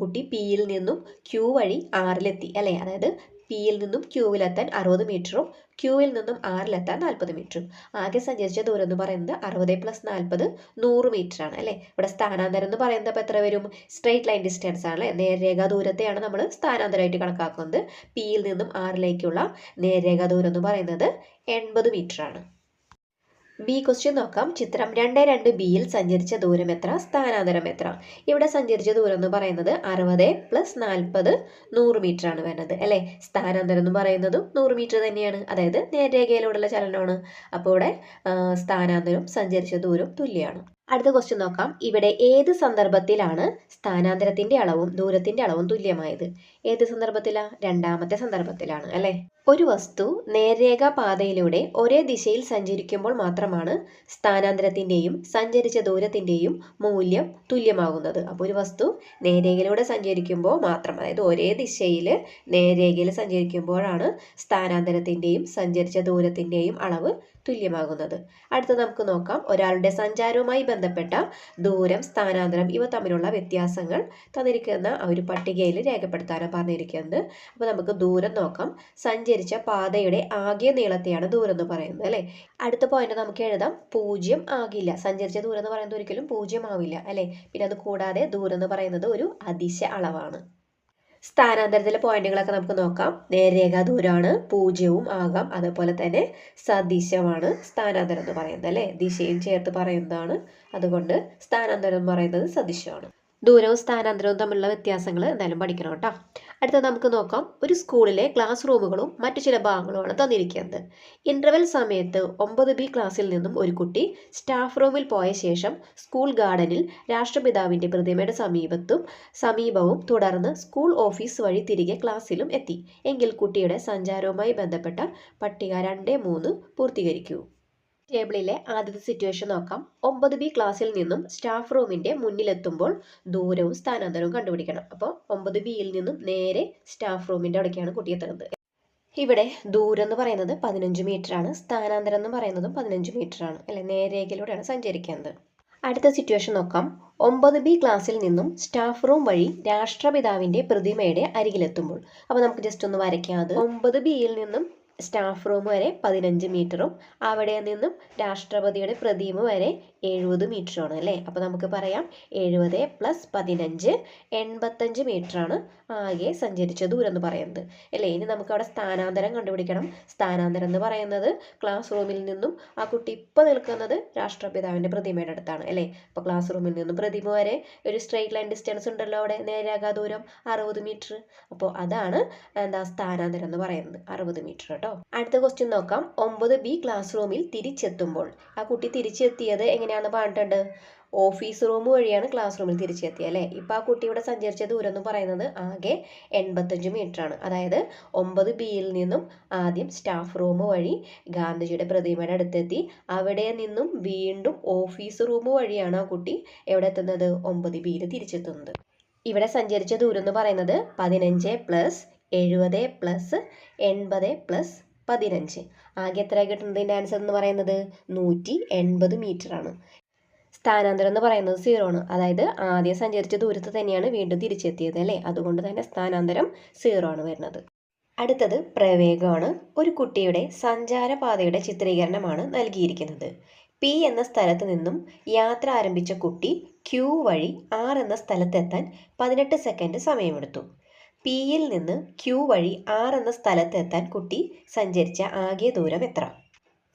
കുട്ടി പിയിൽ നിന്നും ക്യൂ വഴി ആറിലെത്തി അല്ലേ? അതായത് പിയിൽ നിന്നും ക്യൂവിലെത്താൻ അറുപത് മീറ്ററും ക്യൂവിൽ നിന്നും ആറിലെത്താൻ നാൽപ്പത് മീറ്ററും. ആകെ സഞ്ചരിച്ച ദൂരം എന്ന് പറയുന്നത് അറുപത് പ്ലസ് നാൽപ്പത് നൂറ് മീറ്റർ ആണ് അല്ലേ? ഇവിടെ സ്ഥാനാന്തരം എന്ന് പറയുന്നത് അപ്പോൾ എത്ര വരും? സ്ട്രെയിറ്റ് ലൈൻ ഡിസ്റ്റൻസ് ആണ് അല്ലേ? നേർരേഖ ദൂരത്തെയാണ് നമ്മൾ സ്ഥാനാന്തരമായിട്ട് കണക്കാക്കുന്നത്. പിയിൽ നിന്നും ആറിലേക്കുള്ള നേർരേഖ ദൂരം എന്ന് പറയുന്നത് എൺപത് മീറ്റർ ആണ് ബി ക്വസ്റ്റ്യൻ നോക്കാം. ചിത്രം രണ്ട് രണ്ട് ബിയിൽ സഞ്ചരിച്ച ദൂരം എത്ര? സ്ഥാനാന്തരം എത്ര? ഇവിടെ സഞ്ചരിച്ച ദൂരം എന്ന് പറയുന്നത് അറുപത് പ്ലസ് നാൽപ്പത് നൂറ് മീറ്റർ ആണ് വരുന്നത് അല്ലേ? സ്ഥാനാന്തരം എന്ന് പറയുന്നതും നൂറ് മീറ്റർ തന്നെയാണ്. അതായത് നേരേഖയിലൂടെയുള്ള ചലനമാണ്. അപ്പോൾ ഇവിടെ സ്ഥാനാന്തരം സഞ്ചരിച്ച ദൂരം തുല്യമാണ് അടുത്ത ക്വസ്റ്റ്യൻ നോക്കാം. ഇവിടെ ഏത് സന്ദർഭത്തിലാണ് സ്ഥാനാന്തരത്തിന്റെ അളവും ദൂരത്തിന്റെ അളവും തുല്യമായത്? ഏത് സന്ദർഭത്തിലാണ് രണ്ടാമത്തെ സന്ദർഭത്തിലാണ് അല്ലേ? ഒരു വസ്തു നേർരേഖാ പാതയിലൂടെ ഒരേ ദിശയിൽ സഞ്ചരിക്കുമ്പോൾ മാത്രമാണ് സ്ഥാനാന്തരത്തിന്റെയും സഞ്ചരിച്ച ദൂരത്തിന്റെയും മൂല്യം തുല്യമാകുന്നത്. അപ്പോൾ ഒരു വസ്തു നേരേഖയിലൂടെ സഞ്ചരിക്കുമ്പോൾ മാത്രം അതായത് ഒരേ ദിശയിൽ നേരേഖയിൽ സഞ്ചരിക്കുമ്പോഴാണ് സ്ഥാനാന്തരത്തിന്റെയും സഞ്ചരിച്ച ദൂരത്തിന്റെയും അളവ് തുല്യമാകുന്നത്. അടുത്ത നമുക്ക് നോക്കാം. ഒരാളുടെ സഞ്ചാരവുമായി ബന്ധപ്പെട്ട ദൂരം സ്ഥാനാന്തരം ഇവ തമ്മിലുള്ള വ്യത്യാസങ്ങൾ തന്നിരിക്കുന്ന ഒരു പട്ടികയിൽ രേഖപ്പെടുത്താനാണ് പറഞ്ഞിരിക്കുന്നത്. അപ്പോൾ നമുക്ക് ദൂരം നോക്കാം. സഞ്ചരിച്ച പാതയുടെ ആകെ നീളത്തെയാണ് ദൂരം എന്ന് പറയുന്നത് അല്ലേ? അടുത്ത പോയിന്റ് നമുക്ക് എഴുതാം. പൂജ്യം ആകില്ല. സഞ്ചരിച്ച ദൂരം എന്ന് പറയുന്നത് ഒരിക്കലും പൂജ്യം ആവില്ല അല്ലേ? പിന്നെ അത് കൂടാതെ ദൂരം എന്ന് പറയുന്നത് ഒരു അതിശ അളവാണ്. സ്ഥാനാന്തരത്തിലെ പോയിന്റുകളൊക്കെ നമുക്ക് നോക്കാം. നേർരേഖാ ദൂരമാണ് പൂജ്യവും ആകാം. അതുപോലെ തന്നെ സദിശമാണ് സ്ഥാനാന്തരം എന്ന് പറയുന്നത് അല്ലേ? ദിശയും ചേർത്ത് പറയുന്നതാണ്. അതുകൊണ്ട് സ്ഥാനാന്തരം എന്ന് പറയുന്നത് സദിശമാണ്. ദൂരവും സ്ഥാനാന്തരവും തമ്മിലുള്ള വ്യത്യാസങ്ങൾ എന്തായാലും പഠിക്കണം കേട്ടോ. അടുത്ത നമുക്ക് നോക്കാം. ഒരു സ്കൂളിലെ ക്ലാസ് റൂമുകളും മറ്റു ചില ഭാഗങ്ങളുമാണ് തന്നിരിക്കുന്നത്. ഇന്റർവെൽ സമയത്ത് ഒമ്പത് ബി ക്ലാസ്സിൽ നിന്നും ഒരു കുട്ടി സ്റ്റാഫ് റൂമിൽ പോയ ശേഷം സ്കൂൾ ഗാർഡനിൽ രാഷ്ട്രപിതാവിന്റെ പ്രതിമയുടെ സമീപത്തും സമീപവും തുടർന്ന് സ്കൂൾ ഓഫീസ് വഴി തിരികെ ക്ലാസ്സിലും എത്തി. എങ്കിൽ കുട്ടിയുടെ സഞ്ചാരവുമായി ബന്ധപ്പെട്ട പട്ടിക രണ്ട് മൂന്ന് പൂർത്തീകരിക്കൂ. ടേബിളിലെ ആദ്യത്തെ സിറ്റുവേഷൻ നോക്കാം. ഒമ്പത് ബി ക്ലാസ്സിൽ നിന്നും സ്റ്റാഫ് റൂമിന്റെ മുന്നിലെത്തുമ്പോൾ ദൂരവും സ്ഥാനാന്തരവും കണ്ടുപിടിക്കണം. അപ്പോൾ ഒമ്പത് ബിയിൽ നിന്നും നേരെ സ്റ്റാഫ് റൂമിന്റെ അവിടേക്കാണ് കുട്ടി എത്തുന്നത് ഇവിടെ ദൂരം എന്ന് പറയുന്നത് പതിനഞ്ച് ആണ്. സ്ഥാനാന്തരം എന്ന് പറയുന്നതും പതിനഞ്ച് ആണ്. അല്ലെ? നേരേഖയിലൂടെയാണ് സഞ്ചരിക്കുന്നത് അടുത്ത സിറ്റുവേഷൻ നോക്കാം. ഒമ്പത് ബി ക്ലാസ്സിൽ നിന്നും സ്റ്റാഫ് റൂം വഴി രാഷ്ട്രപിതാവിന്റെ പ്രതിമയുടെ അരികിലെത്തുമ്പോൾ. അപ്പോൾ നമുക്ക് ജസ്റ്റ് ഒന്ന് വരയ്ക്കാം അത്. ഒമ്പത് ബിയിൽ നിന്നും സ്റ്റാഫ് റൂം വരെ പതിനഞ്ച് മീറ്ററും അവിടെ നിന്നും രാഷ്ട്രപതിയുടെ പ്രതിമ വരെ എഴുപത് മീറ്ററുമാണ് അല്ലേ? അപ്പോൾ നമുക്ക് പറയാം എഴുപത് പ്ലസ് പതിനഞ്ച് എൺപത്തഞ്ച് മീറ്ററാണ് ആകെ സഞ്ചരിച്ച ദൂരം എന്ന് പറയുന്നത്. അല്ലേ? ഇനി നമുക്ക് അവിടെ സ്ഥാനാന്തരം കണ്ടുപിടിക്കണം. സ്ഥാനാന്തരം എന്ന് പറയുന്നത് ക്ലാസ് റൂമിൽ നിന്നും ആ കുട്ടി ഇപ്പോൾ നിൽക്കുന്നത് രാഷ്ട്രപിതാവിന്റെ പ്രതിമയുടെ അടുത്താണ് അല്ലേ? അപ്പോൾ ക്ലാസ് റൂമിൽ നിന്നും പ്രതിമ വരെ ഒരു സ്ട്രെയിറ്റ് ലൈൻ ഡിസ്റ്റൻസ് ഉണ്ടല്ലോ അവിടെ നേരാകാ ദൂരം അറുപത് മീറ്റർ. അപ്പോൾ അതാണ് എന്താ സ്ഥാനാന്തരം എന്ന് പറയുന്നത് അറുപത് മീറ്റർ അടുത്ത ക്വസ്റ്റ്യൻ നോക്കാം. ഒമ്പത് ബി ക്ലാസ് റൂമിൽ തിരിച്ചെത്തുമ്പോൾ. ആ കുട്ടി തിരിച്ചെത്തിയത് എങ്ങനെയാണെന്ന് പറഞ്ഞിട്ടുണ്ട്? ഓഫീസ് റൂം വഴിയാണ് ക്ലാസ് റൂമിൽ തിരിച്ചെത്തിയത് അല്ലേ? ഇപ്പം ആ കുട്ടി ഇവിടെ സഞ്ചരിച്ച ദൂരം എന്ന് പറയുന്നത് ആകെ എൺപത്തഞ്ച് മീറ്റർ ആണ്. അതായത് ഒമ്പത് ബിയിൽ നിന്നും ആദ്യം സ്റ്റാഫ് റൂം വഴി ഗാന്ധിജിയുടെ പ്രതിമയുടെ അടുത്തെത്തി. അവിടെ നിന്നും വീണ്ടും ഓഫീസ് റൂം വഴിയാണ് ആ കുട്ടി എവിടെ എത്തുന്നത്? ഒമ്പത് ബിയിൽ തിരിച്ചെത്തുന്നത്. ഇവിടെ സഞ്ചരിച്ച ദൂരം എന്ന് പറയുന്നത് പതിനഞ്ച് പ്ലസ് എഴുപത് പ്ലസ് എൺപത് പ്ലസ് പതിനഞ്ച്. ആകെ എത്ര കിട്ടുന്നതിന്റെ ആൻസർ എന്ന് പറയുന്നത് നൂറ്റി എൺപത് മീറ്റർ ആണ്. സ്ഥാനാന്തരം എന്ന് പറയുന്നത് സീറോ ആണ്. അതായത് ആദ്യം സഞ്ചരിച്ച ദൂരത്ത് തന്നെയാണ് വീണ്ടും തിരിച്ചെത്തിയത് അല്ലേ? അതുകൊണ്ട് തന്നെ സ്ഥാനാന്തരം സീറോ ആണ് വരുന്നത്. അടുത്തത് പ്രവേഗമാണ്. ഒരു കുട്ടിയുടെ സഞ്ചാരപാതയുടെ ചിത്രീകരണമാണ് നൽകിയിരിക്കുന്നത്. പി എന്ന സ്ഥലത്ത് നിന്നും യാത്ര ആരംഭിച്ച കുട്ടി ക്യൂ വഴി ആർ എന്ന സ്ഥലത്തെത്താൻ പതിനെട്ട് സെക്കൻഡ് സമയമെടുത്തു. പിയിൽ നിന്ന് ക്യൂ വഴി ആർ എന്ന സ്ഥലത്തെത്താൻ കുട്ടി സഞ്ചരിച്ച ആകെ ദൂരം എത്ര?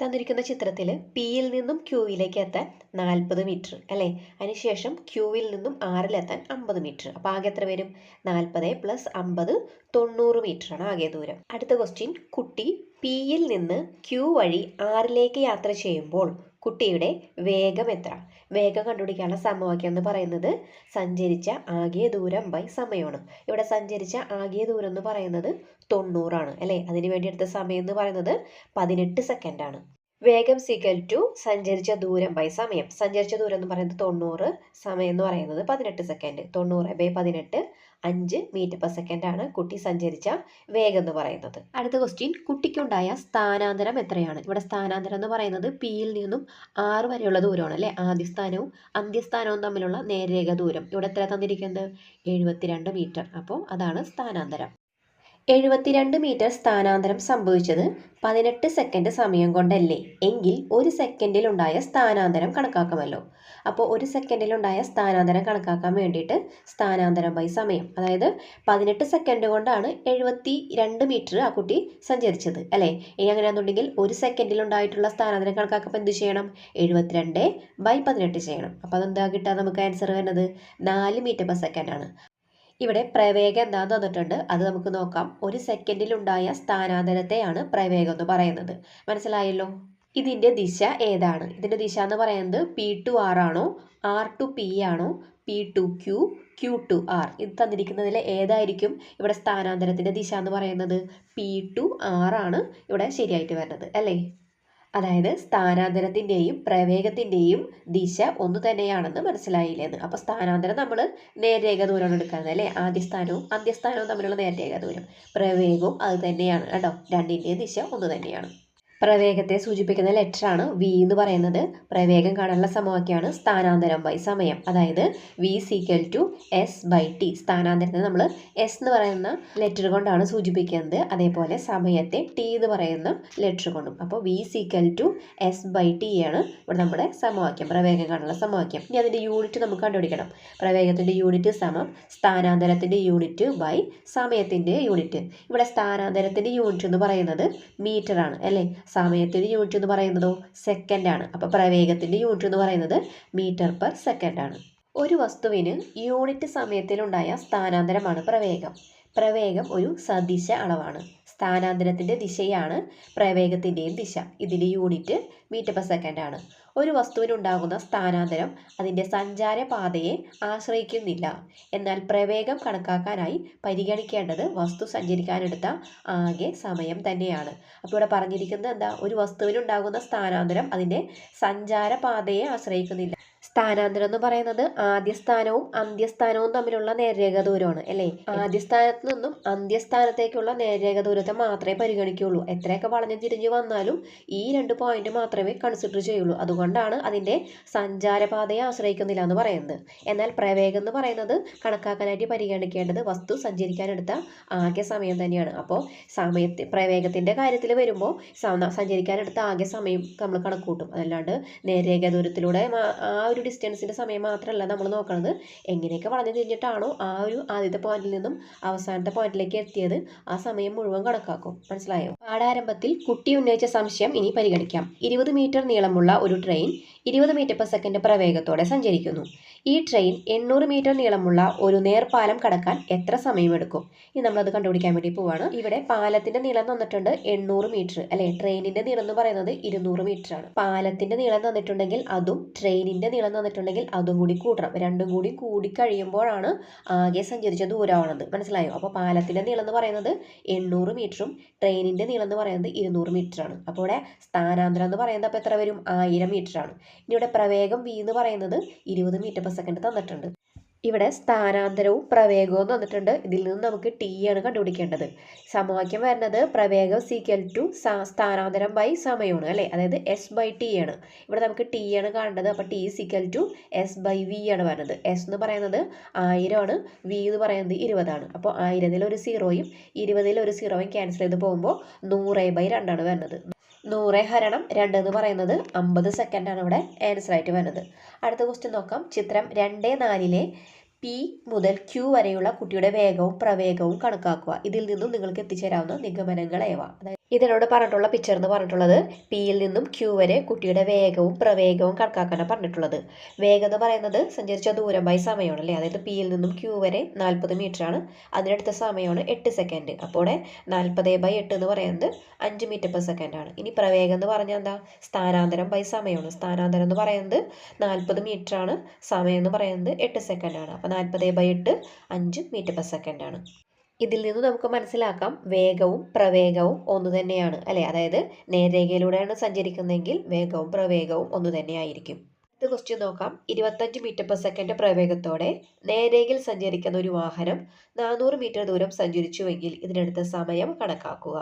തന്നിരിക്കുന്ന ചിത്രത്തിൽ പിയിൽ നിന്നും ക്യൂവിലേക്ക് എത്താൻ നാൽപ്പത് മീറ്റർ അല്ലേ? അതിനുശേഷം ക്യൂവിൽ നിന്നും ആറിലെത്താൻ അമ്പത് മീറ്റർ. അപ്പോൾ ആകെ എത്ര വരും? നാൽപ്പത് പ്ലസ് അമ്പത് തൊണ്ണൂറ് മീറ്ററാണ് ആകെ ദൂരം. അടുത്ത ക്വസ്റ്റ്യൻ കുട്ടി പിയിൽ നിന്ന് ക്യൂ വഴി ആറിലേക്ക് യാത്ര ചെയ്യുമ്പോൾ കുട്ടിയുടെ വേഗം എത്ര? വേഗം കണ്ടുപിടിക്കാനുള്ള സമവാക്യം എന്ന് പറയുന്നത് സഞ്ചരിച്ച ആകെ ദൂരം ബൈ സമയമാണ്. ഇവിടെ സഞ്ചരിച്ച ആകെ ദൂരം എന്ന് പറയുന്നത് തൊണ്ണൂറാണ് അല്ലേ? അതിന് വേണ്ടി എടുത്ത സമയം എന്ന് പറയുന്നത് പതിനെട്ട് സെക്കൻഡാണ് വേഗം സിഗൽ ടു സഞ്ചരിച്ച ദൂരം ബൈ സമയം. സഞ്ചരിച്ച ദൂരം എന്ന് പറയുന്നത് തൊണ്ണൂറ് സമയം എന്ന് പറയുന്നത് പതിനെട്ട് സെക്കൻഡ് തൊണ്ണൂറ് ബൈ പതിനെട്ട് അഞ്ച് മീറ്റർ പെർ സെക്കൻഡ് ആണ് കുട്ടി സഞ്ചരിച്ച വേഗം എന്ന് പറയുന്നത്. അടുത്ത ക്വസ്റ്റ്യൻ കുട്ടിക്കുണ്ടായ സ്ഥാനാന്തരം എത്രയാണ്? ഇവിടെ സ്ഥാനാന്തരം എന്ന് പറയുന്നത് പിയിൽ നിന്നും ആറ് വരെയുള്ള ദൂരമാണ് അല്ലേ? ആദ്യസ്ഥാനവും അന്ത്യസ്ഥാനവും തമ്മിലുള്ള നേർരേഖ ദൂരം. ഇവിടെ എത്ര തന്നിരിക്കുന്നത്? എഴുപത്തിരണ്ട് മീറ്റർ അപ്പോൾ അതാണ് സ്ഥാനാന്തരം. എഴുപത്തിരണ്ട് മീറ്റർ സ്ഥാനാന്തരം സംഭവിച്ചത് പതിനെട്ട് സെക്കൻഡ് സമയം കൊണ്ടല്ലേ. എങ്കിൽ ഒരു സെക്കൻഡിലുണ്ടായ സ്ഥാനാന്തരം കണക്കാക്കാമല്ലോ. അപ്പോൾ ഒരു സെക്കൻഡിലുണ്ടായ സ്ഥാനാന്തരം കണക്കാക്കാൻ വേണ്ടിയിട്ട് സ്ഥാനാന്തരം ബൈ സമയം. അതായത് പതിനെട്ട് സെക്കൻഡ് കൊണ്ടാണ് എഴുപത്തി രണ്ട് മീറ്റർ ആ കുട്ടി സഞ്ചരിച്ചത്. അല്ലേ? ഇനി അങ്ങനെയാണെന്നുണ്ടെങ്കിൽ ഒരു സെക്കൻഡിലുണ്ടായിട്ടുള്ള സ്ഥാനാന്തരം കണക്കാക്കുമ്പോൾ എന്ത് ചെയ്യണം? എഴുപത്തിരണ്ട് ബൈ പതിനെട്ട് ചെയ്യണം. അപ്പോൾ അതെന്താ കിട്ടുക? നമുക്ക് ആൻസർ വരുന്നത് നാല് മീറ്റർ പെർ സെക്കൻഡ് ആണ്. ഇവിടെ പ്രവേഗം എന്താന്ന് തന്നിട്ടുണ്ട്. അത് നമുക്ക് നോക്കാം. ഒരു സെക്കൻഡിലുണ്ടായ സ്ഥാനാന്തരത്തെയാണ് പ്രവേഗം എന്ന് പറയുന്നത്. മനസ്സിലായല്ലോ? ഇതിന്റെ ദിശ ഏതാണ്? ഇതിന്റെ ദിശ എന്ന് പറയുന്നത് പി ടു ആർ ആണോ? ആർ ടു പി ആണോ? P to Q Q to R ഇത് തന്നിരിക്കുന്നതിൽ ഏതായിരിക്കും ഇവിടെ സ്ഥാനാന്തരത്തിന്റെ ദിശ എന്ന് പറയുന്നത്? പി ടു ആർ ആണ് ഇവിടെ ശരിയായിട്ട് വരുന്നത് അല്ലേ? അതായത് സ്ഥാനാന്തരത്തിന്റെയും പ്രവേഗത്തിന്റെയും ദിശ ഒന്ന് തന്നെയാണെന്ന് മനസ്സിലായില്ലെന്ന്. അപ്പോൾ സ്ഥാനാന്തരം നമ്മൾ നേർരേഖ ദൂരമാണ് എടുക്കുന്നത് അല്ലേ? ആദ്യസ്ഥാനവും അന്ത്യസ്ഥാനവും തമ്മിലുള്ള നേർരേഖ ദൂരം. പ്രവേഗവും അത് തന്നെയാണ് കേട്ടോ. രണ്ടിന്റെയും ദിശ ഒന്ന് തന്നെയാണ്. പ്രവേഗത്തെ സൂചിപ്പിക്കുന്ന ലെറ്ററാണ് വി എന്ന് പറയുന്നത്. പ്രവേഗം കാണാനുള്ള സമവാക്യമാണ് സ്ഥാനാന്തരം ബൈ സമയം. അതായത് V equal to S by T സ്ഥാനാന്തരത്തെ നമ്മൾ എസ് എന്ന് പറയുന്ന ലെറ്റർ കൊണ്ടാണ് സൂചിപ്പിക്കുന്നത്. അതേപോലെ സമയത്തെ ടി എന്ന് പറയുന്ന ലെറ്റർ കൊണ്ടും. അപ്പോൾ V equal to S by T ആണ് ഇവിടെ നമ്മുടെ സമവാക്യം. പ്രവേഗം കാണാനുള്ള സമവാക്യം. ഇനി അതിന്റെ യൂണിറ്റ് നമുക്ക് കണ്ടുപിടിക്കണം. പ്രവേഗത്തിന്റെ യൂണിറ്റ് സമം സ്ഥാനാന്തരത്തിന്റെ യൂണിറ്റ് ബൈ സമയത്തിന്റെ യൂണിറ്റ് ഇവിടെ സ്ഥാനാന്തരത്തിന്റെ യൂണിറ്റ് എന്ന് പറയുന്നത് മീറ്റർ ആണ് അല്ലേ? സമയത്തിന്റെ യൂണിറ്റ് എന്ന് പറയുന്നതോ സെക്കൻഡ് ആണ്. അപ്പോൾ പ്രവേഗത്തിന്റെ യൂണിറ്റ് എന്ന് പറയുന്നത് മീറ്റർ പെർ സെക്കൻഡ് ആണ്. ഒരു വസ്തുവിന് യൂണിറ്റ് സമയത്തിലുണ്ടായ സ്ഥാനാന്തരമാണ് പ്രവേഗം. പ്രവേഗം ഒരു സദിശ അളവാണ്. സ്ഥാനാന്തരത്തിന്റെ ദിശയാണ് പ്രവേഗത്തിന്റെയും ദിശ. ഇതിന്റെ യൂണിറ്റ് മീറ്റർ പെർ സെക്കൻഡ് ആണ്. ഒരു വസ്തുവിനുണ്ടാകുന്ന സ്ഥാനാന്തരം അതിന്റെ സഞ്ചാരപാതയെ ആശ്രയിക്കുന്നില്ല. എന്നാൽ പ്രവേഗം കണക്കാക്കാനായി പരിഗണിക്കേണ്ടത് വസ്തു സഞ്ചരിക്കാനെടുത്ത ആകെ സമയം തന്നെയാണ്. അപ്പോൾ ഇവിടെ പറഞ്ഞിരിക്കുന്നത് എന്താ? ഒരു വസ്തുവിനുണ്ടാകുന്ന സ്ഥാനാന്തരം അതിന്റെ സഞ്ചാരപാതയെ ആശ്രയിക്കുന്നില്ല. സ്ഥാനാന്തരം എന്ന് പറയുന്നത് ആദ്യ സ്ഥാനവും അന്ത്യസ്ഥാനവും തമ്മിലുള്ള നേർരേഖ ദൂരമാണ് അല്ലേ? ആദ്യ സ്ഥാനത്ത് നിന്നും അന്ത്യസ്ഥാനത്തേക്കുള്ള നേർരേഖ ദൂരത്തെ മാത്രമേ പരിഗണിക്കുകയുള്ളൂ. എത്രയൊക്കെ വളഞ്ഞു തിരിഞ്ഞു വന്നാലും ഈ രണ്ട് പോയിന്റ് മാത്രമേ കൺസിഡർ ചെയ്യുള്ളൂ. അതുകൊണ്ടാണ് അതിന്റെ സഞ്ചാരപാതയെ ആശ്രയിക്കുന്നില്ല എന്ന് പറയുന്നത്. എന്നാൽ പ്രവേഗം എന്ന് പറയുന്നത് കണക്കാക്കാനായിട്ട് പരിഗണിക്കേണ്ടത് വസ്തു സഞ്ചരിക്കാനെടുത്ത ആകെ സമയം തന്നെയാണ്. അപ്പോൾ സമയത്ത് പ്രവേഗത്തിന്റെ കാര്യത്തിൽ വരുമ്പോൾ സഞ്ചരിക്കാനെടുത്ത ആകെ സമയം നമ്മൾ കണക്കൂട്ടും അതല്ലാണ്ട് നേർരേഖ ദൂരത്തിലൂടെ ആ ഒരു ഡിസ്റ്റൻസിന്റെ സമയം മാത്രമല്ല നമ്മൾ നോക്കുന്നത് എങ്ങനെയൊക്കെ വളഞ്ഞു തിരിഞ്ഞിട്ടാണോ ആ ഒരു ആദ്യത്തെ പോയിന്റിൽ നിന്നും അവസാനത്തെ പോയിന്റിലേക്ക് എത്തിയത്? ആ സമയം മുഴുവൻ കണക്കാക്കും. മനസ്സിലായോ? പാഠാരംഭത്തിൽ കുട്ടി ഉന്നയിച്ച സംശയം ഇനി പരിഗണിക്കാം. ഇരുപത് മീറ്റർ നീളമുള്ള ഒരു ട്രെയിൻ ഇരുപത് മീറ്റർ പെർ സെക്കൻഡ് പ്രവേഗത്തോടെ സഞ്ചരിക്കുന്നു. ഈ ട്രെയിൻ എണ്ണൂറ് മീറ്റർ നീളമുള്ള ഒരു നേർപാലം കടക്കാൻ എത്ര സമയമെടുക്കും? ഇനി നമ്മളത് കണ്ടുപിടിക്കാൻ വേണ്ടി പോവാണ്. ഇവിടെ പാലത്തിന്റെ നീളം തന്നിട്ടുണ്ട് എണ്ണൂറ് മീറ്റർ അല്ലെ? ട്രെയിനിന്റെ നീളം എന്ന് പറയുന്നത് ഇരുന്നൂറ് മീറ്റർ ആണ്. പാലത്തിന്റെ നീളം തന്നിട്ടുണ്ടെങ്കിൽ അതും ട്രെയിനിന്റെ നീളം തന്നിട്ടുണ്ടെങ്കിൽ അതും കൂടി കൂട്ടണം. രണ്ടും കൂടി കൂടി കഴിയുമ്പോഴാണ് ആകെ സഞ്ചരിച്ച ദൂരമാണത് മനസ്സിലായോ? അപ്പോൾ പാലത്തിന്റെ നീളം എന്ന് പറയുന്നത് എണ്ണൂറ് മീറ്ററും ട്രെയിനിന്റെ നീളം എന്ന് പറയുന്നത് ഇരുന്നൂറ് മീറ്റർ ആണ്. അപ്പോൾ ഇവിടെ സ്ഥാനാന്തരം എന്ന് പറയുന്നത് അപ്പോൾ എത്ര വരും? ആയിരം മീറ്റർ ആണ്. ഇനി ഇവിടെ പ്രവേഗം വി എന്ന് പറയുന്നത് ഇരുപത് മീറ്റർ സെക്കൻഡ് തന്നിട്ടുണ്ട്. ഇവിടെ സ്ഥാനാന്തരവും പ്രവേഗവും തന്നിട്ടുണ്ട്. ഇതിൽ നിന്ന് നമുക്ക് ടി ആണ് കണ്ടുപിടിക്കേണ്ടത്. സമവാക്യം വരുന്നത് പ്രവേഗം സീക്വൽ ടു സ്ഥാനാന്തരം ബൈ സമയമാണ് അല്ലേ? അതായത് എസ് ബൈ ടി ആണ്. ഇവിടെ നമുക്ക് ടി ആണ് കാണേണ്ടത്. അപ്പോൾ T equal to S by V ആണ് വരുന്നത്. എസ് എന്ന് പറയുന്നത് ആയിരമാണ് വി എന്ന് പറയുന്നത് ഇരുപതാണ് അപ്പോൾ ആയിരത്തിൽ ഒരു സീറോയും ഇരുപതിൽ ഒരു സീറോയും ക്യാൻസൽ ചെയ്ത് പോകുമ്പോൾ നൂറ് ബൈ രണ്ടാണ് വരുന്നത്. നൂറ് ഹരണം രണ്ട് എന്ന് പറയുന്നത് അമ്പത് സെക്കൻഡാണ് ഇവിടെ ആൻസർ ആയിട്ട് വരുന്നത്. അടുത്ത ക്വസ്റ്റ്യൻ നോക്കാം. ചിത്രം രണ്ട് നാലിലെ പി മുതൽ ക്യൂ വരെയുള്ള കുട്ടിയുടെ വേഗവും പ്രവേഗവും കണക്കാക്കുക. ഇതിൽ നിന്നും നിങ്ങൾക്ക് എത്തിച്ചേരാവുന്ന നിഗമനങ്ങളേവ? അതായത് ഇതിനോട് പറഞ്ഞിട്ടുള്ള പിക്ചർ എന്ന് പറഞ്ഞിട്ടുള്ളത് പിയിൽ നിന്നും ക്യൂ വരെ കുട്ടിയുടെ വേഗവും പ്രവേഗവും കണക്കാക്കാനാണ് പറഞ്ഞിട്ടുള്ളത്. വേഗം എന്ന് പറയുന്നത് സഞ്ചരിച്ച ദൂരം ബൈ സമയമാണ് അല്ലേ? അതായത് പിയിൽ നിന്നും ക്യൂ വരെ നാൽപ്പത് ആണ്. അതിനടുത്ത സമയമാണ് എട്ട് സെക്കൻഡ് അപ്പോൾ നാൽപ്പത് ബൈ എട്ട് എന്ന് പറയുന്നത് അഞ്ച് മീറ്റർ പെർ സെക്കൻഡ് ആണ്. ഇനി പ്രവേഗം എന്ന് പറഞ്ഞാൽ എന്താ? സ്ഥാനാന്തരം ബൈ സമയമാണ്. സ്ഥാനാന്തരം എന്ന് പറയുന്നത് നാൽപ്പത് ആണ്. സമയം എന്ന് പറയുന്നത് എട്ട് സെക്കൻഡ് ആണ്. അപ്പോൾ നാൽപ്പത് ബൈ എട്ട് അഞ്ച് മീറ്റർ പെർ സെക്കൻഡ് ആണ്. ഇതിൽ നിന്ന് നമുക്ക് മനസ്സിലാക്കാം വേഗവും പ്രവേഗവും ഒന്ന് തന്നെയാണ് അല്ലേ? അതായത് നേരേഖയിലൂടെയാണ് സഞ്ചരിക്കുന്നതെങ്കിൽ വേഗവും പ്രവേഗവും ഒന്ന് തന്നെയായിരിക്കും. അടുത്ത ക്വസ്റ്റ്യൻ നോക്കാം. ഇരുപത്തഞ്ച് മീറ്റർ പെർ സെക്കൻഡ് പ്രവേഗത്തോടെ നേരേഖയിൽ സഞ്ചരിക്കുന്ന ഒരു വാഹനം നാനൂറ് മീറ്റർ ദൂരം സഞ്ചരിച്ചുവെങ്കിൽ ഇതിനെടുത്ത സമയം കണക്കാക്കുക.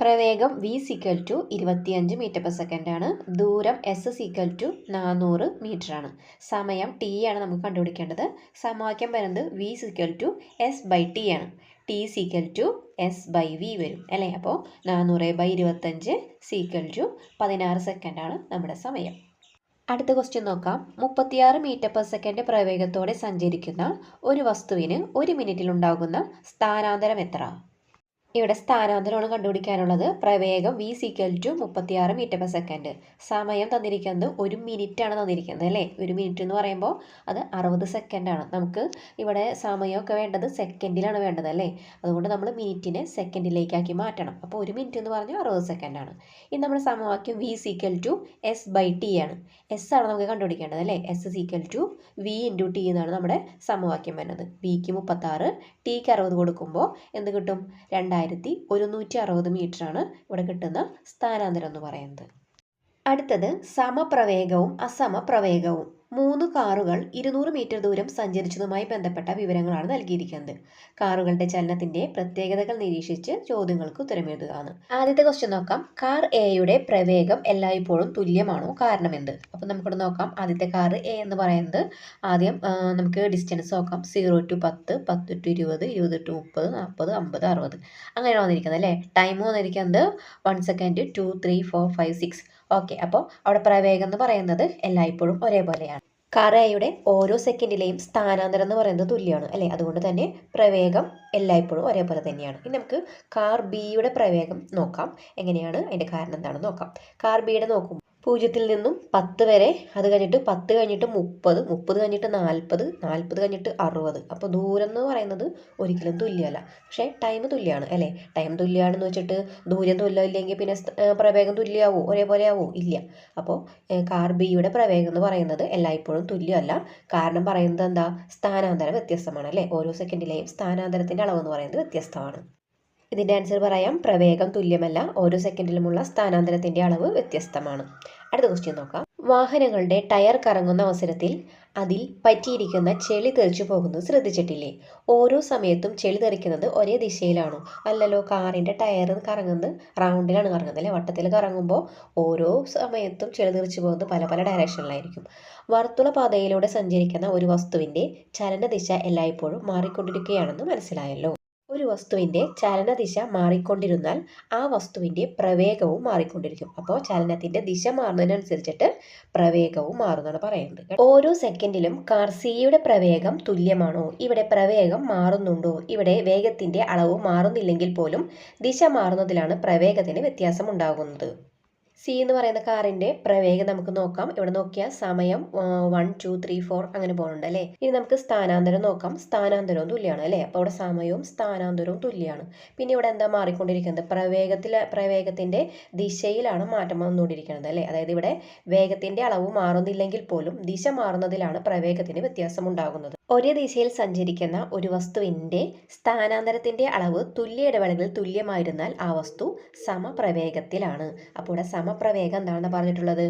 പ്രവേഗം വി സിക്വൽ ടു ഇരുപത്തിയഞ്ച് മീറ്റർ പെർ സെക്കൻഡ് ആണ്. ദൂരം എസ് സിക്വൽ ടു നാനൂറ് മീറ്റർ ആണ്. സമയം ടി ആണ് നമുക്ക് കണ്ടുപിടിക്കേണ്ടത്. സമവാക്യം വരുന്നത് V equal to S by T ആണ്. T equal to S by V വരും അല്ലേ? അപ്പോൾ നാനൂറ് ബൈ ഇരുപത്തഞ്ച് സീക്കൽ ടു പതിനാറ് സെക്കൻഡാണ് നമ്മുടെ സമയം. അടുത്ത ക്വസ്റ്റ്യൻ നോക്കാം. മുപ്പത്തിയാറ് മീറ്റർ പെർ സെക്കൻഡ് പ്രവേഗത്തോടെ സഞ്ചരിക്കുന്ന ഒരു വസ്തുവിന് ഒരു മിനിറ്റിൽ ഉണ്ടാകുന്ന സ്ഥാനാന്തരം എത്ര? ഇവിടെ സ്ഥാനാന്തരമാണ് കണ്ടുപിടിക്കാനുള്ളത്. പ്രവേഗം വി സിക്കൽ ടു മുപ്പത്തിയാറ് മീറ്റർ പെർ സെക്കൻഡ് സമയം തന്നിരിക്കുന്നത് ഒരു മിനിറ്റാണ് തന്നിരിക്കുന്നത് അല്ലേ? ഒരു മിനിറ്റ് എന്ന് പറയുമ്പോൾ അത് അറുപത് സെക്കൻഡാണ് നമുക്ക് ഇവിടെ സമയമൊക്കെ വേണ്ടത് സെക്കൻഡിലാണ് വേണ്ടത് അല്ലേ? അതുകൊണ്ട് നമ്മൾ മിനിറ്റിനെ സെക്കൻഡിലേക്കാക്കി മാറ്റണം. അപ്പോൾ ഒരു മിനിറ്റ് എന്ന് പറഞ്ഞാൽ അറുപത് സെക്കൻഡാണ് ഇനി നമ്മുടെ സമവാക്യം V equal to S by T ആണ്. എസ് ആണ് നമുക്ക് കണ്ടുപിടിക്കേണ്ടത് അല്ലേ? S is equal to V into T എന്നാണ് നമ്മുടെ സമവാക്യം വരുന്നത്. വിക്ക് മുപ്പത്താറ് ടിക്ക് അറുപത് കൊടുക്കുമ്പോൾ എന്ത് കിട്ടും? രണ്ടായിരത്തി ഒരുന്നൂറ്റി അറുപത് മീറ്ററാണ് ഇവിടെ കിട്ടുന്ന സ്ഥാനാന്തരം എന്ന് പറയുന്നത്. അടുത്തത് സമപ്രവേഗവും അസമപ്രവേഗവും. മൂന്ന് കാറുകൾ ഇരുന്നൂറ് മീറ്റർ ദൂരം സഞ്ചരിച്ചതുമായി ബന്ധപ്പെട്ട വിവരങ്ങളാണ് നൽകിയിരിക്കുന്നത്. കാറുകളുടെ ചലനത്തിന്റെ പ്രത്യേകതകൾ നിരീക്ഷിച്ച് ചോദ്യങ്ങൾക്ക് ഉത്തരമെഴുതുകയാണ്. ആദ്യത്തെ ക്വസ്റ്റ്യൻ നോക്കാം. കാർ എയുടെ പ്രവേഗം എല്ലായ്പ്പോഴും തുല്യമാണോ കാരണമെന്ത്? അപ്പം നമുക്കിവിടെ നോക്കാം. ആദ്യത്തെ കാർ എ എന്ന് പറയുന്നത് ആദ്യം നമുക്ക് ഡിസ്റ്റൻസ് നോക്കാം. സീറോ ടു പത്ത് പത്ത് ടു ഇരുപത് ഇരുപത് ടു മുപ്പത് നാൽപ്പത് അമ്പത് അറുപത്. അങ്ങനെയാണ് വന്നിരിക്കുന്നത് അല്ലേ? ടൈം വന്നിരിക്കുന്നത് one second two three four five six okay അപ്പോൾ അവിടെ പ്രവേഗം എന്ന് പറയുന്നത് എല്ലായ്പ്പോഴും ഒരേപോലെയാണ്. കാർ എയുടെ ഓരോ സെക്കൻഡിലെയും സ്ഥാനാന്തരം എന്ന് പറയുന്നത് തുല്യമാണ് അല്ലേ? അതുകൊണ്ട് തന്നെ പ്രവേഗം എല്ലായ്പ്പോഴും ഒരേപോലെ തന്നെയാണ്. ഇനി നമുക്ക് കാർ ബിയുടെ പ്രവേഗം നോക്കാം. എങ്ങനെയാണ്? അതിന്റെ കാരണം എന്താണെന്ന് നോക്കാം. കാർ ബിയുടെ നോക്കും പൂജ്യത്തിൽ നിന്നും പത്ത് വരെ. അത് കഴിഞ്ഞിട്ട് പത്ത് കഴിഞ്ഞിട്ട് മുപ്പത് മുപ്പത് കഴിഞ്ഞിട്ട് നാൽപ്പത് നാൽപ്പത് കഴിഞ്ഞിട്ട് അറുപത്. അപ്പോൾ ദൂരം എന്ന് പറയുന്നത് ഒരിക്കലും തുല്യമല്ല. പക്ഷേ ടൈം തുല്യമാണ് അല്ലേ? ടൈം തുല്യമാണെന്ന് വെച്ചിട്ട് ദൂരം തുല്യമില്ലെങ്കിൽ പിന്നെ പ്രവേഗം തുല്യമാവോ ഒരേപോലെ ആവോ ഇല്ല അപ്പോൾ കാർ ബിയുടെ പ്രവേഗം എന്ന് പറയുന്നത് എല്ലായ്പ്പോഴും തുല്യമല്ല. കാരണം പറയുന്നത് എന്താ? സ്ഥാനാന്തരം വ്യത്യസ്തമാണ് അല്ലേ? ഓരോ സെക്കൻഡിലെയും സ്ഥാനാന്തരത്തിന്റെ അളവ് എന്ന് പറയുന്നത് വ്യത്യസ്തമാണ്. ഇതിന്റെ ആൻസർ പറയാം. പ്രവേഗം തുല്യമല്ല ഓരോ സെക്കൻഡിലുമുള്ള സ്ഥാനാന്തരത്തിന്റെ അളവ് വ്യത്യസ്തമാണ്. അടുത്ത ക്വസ്റ്റ്യൻ നോക്കാം. വാഹനങ്ങളുടെ ടയർ കറങ്ങുന്ന അവസരത്തിൽ അതിൽ പറ്റിയിരിക്കുന്ന ചെളി തെറിച്ചു പോകുന്നത് ശ്രദ്ധിച്ചിട്ടില്ലേ? ഓരോ സമയത്തും ചെളി തെറിക്കുന്നത് ഒരേ ദിശയിലാണോ? അല്ലല്ലോ കാറിന്റെ ടയർ കറങ്ങുന്നത് റൗണ്ടിലാണ് കറങ്ങുന്നത് അല്ലേ? വട്ടത്തിൽ കറങ്ങുമ്പോൾ ഓരോ സമയത്തും ചെളി തെറിച്ചു പോകുന്നത് പല പല ഡയറക്ഷനിലായിരിക്കും വർത്തുള പാതയിലൂടെ സഞ്ചരിക്കുന്ന ഒരു വസ്തുവിന്റെ ചലനദിശ എല്ലായ്പ്പോഴും മാറിക്കൊണ്ടിരിക്കുകയാണെന്ന് മനസ്സിലായല്ലോ. ഒരു വസ്തുവിന്റെ ചലനദിശ മാറിക്കൊണ്ടിരുന്നാൽ ആ വസ്തുവിന്റെ പ്രവേഗവും മാറിക്കൊണ്ടിരിക്കും. അപ്പോൾ ചലനത്തിന്റെ ദിശ മാറുന്നതിനനുസരിച്ചിട്ട് പ്രവേഗവും മാറുന്നതാണ് പറയുന്നത് ഓരോ സെക്കൻഡിലും കാർസിയുടെ പ്രവേഗം തുല്യമാണോ? ഇവിടെ പ്രവേഗം മാറുന്നുണ്ടോ? ഇവിടെ വേഗത്തിന്റെ അളവ് മാറുന്നില്ലെങ്കിൽ പോലും ദിശ മാറുന്നതിലാണ് പ്രവേഗത്തിന് വ്യത്യാസം ഉണ്ടാകുന്നത്. സി എന്ന് പറയുന്ന കാറിന്റെ പ്രവേഗം നമുക്ക് നോക്കാം. ഇവിടെ നോക്കിയാൽ സമയം വൺ ടു ത്രീ ഫോർ അങ്ങനെ പോകുന്നുണ്ട് അല്ലേ? ഇനി നമുക്ക് സ്ഥാനാന്തരം നോക്കാം. സ്ഥാനാന്തരവും തുല്യമാണ് അല്ലേ? അപ്പോൾ അവിടെ സമയവും സ്ഥാനാന്തരവും തുല്യമാണ് പിന്നെ ഇവിടെ എന്താ മാറിക്കൊണ്ടിരിക്കുന്നത്? പ്രവേഗത്തിൽ പ്രവേഗത്തിന്റെ ദിശയിലാണ് മാറ്റം വന്നുകൊണ്ടിരിക്കുന്നത് അല്ലേ? അതായത് ഇവിടെ വേഗത്തിന്റെ അളവ് മാറുന്നില്ലെങ്കിൽ പോലും ദിശ മാറുന്നതിലാണ് പ്രവേഗത്തിന് വ്യത്യാസം ഉണ്ടാകുന്നത്. ഒരേ ദിശയിൽ സഞ്ചരിക്കുന്ന ഒരു വസ്തുവിന്റെ സ്ഥാനാന്തരത്തിന്റെ അളവ് തുല്യ ഇടവേളകളിൽ തുല്യമായിരുന്നാൽ ആ വസ്തു സമപ്രവേഗത്തിലാണ്. അപ്പോൾ ഇവിടെ സമപ്രവേഗം എന്താണ് പറഞ്ഞിട്ടുള്ളത്?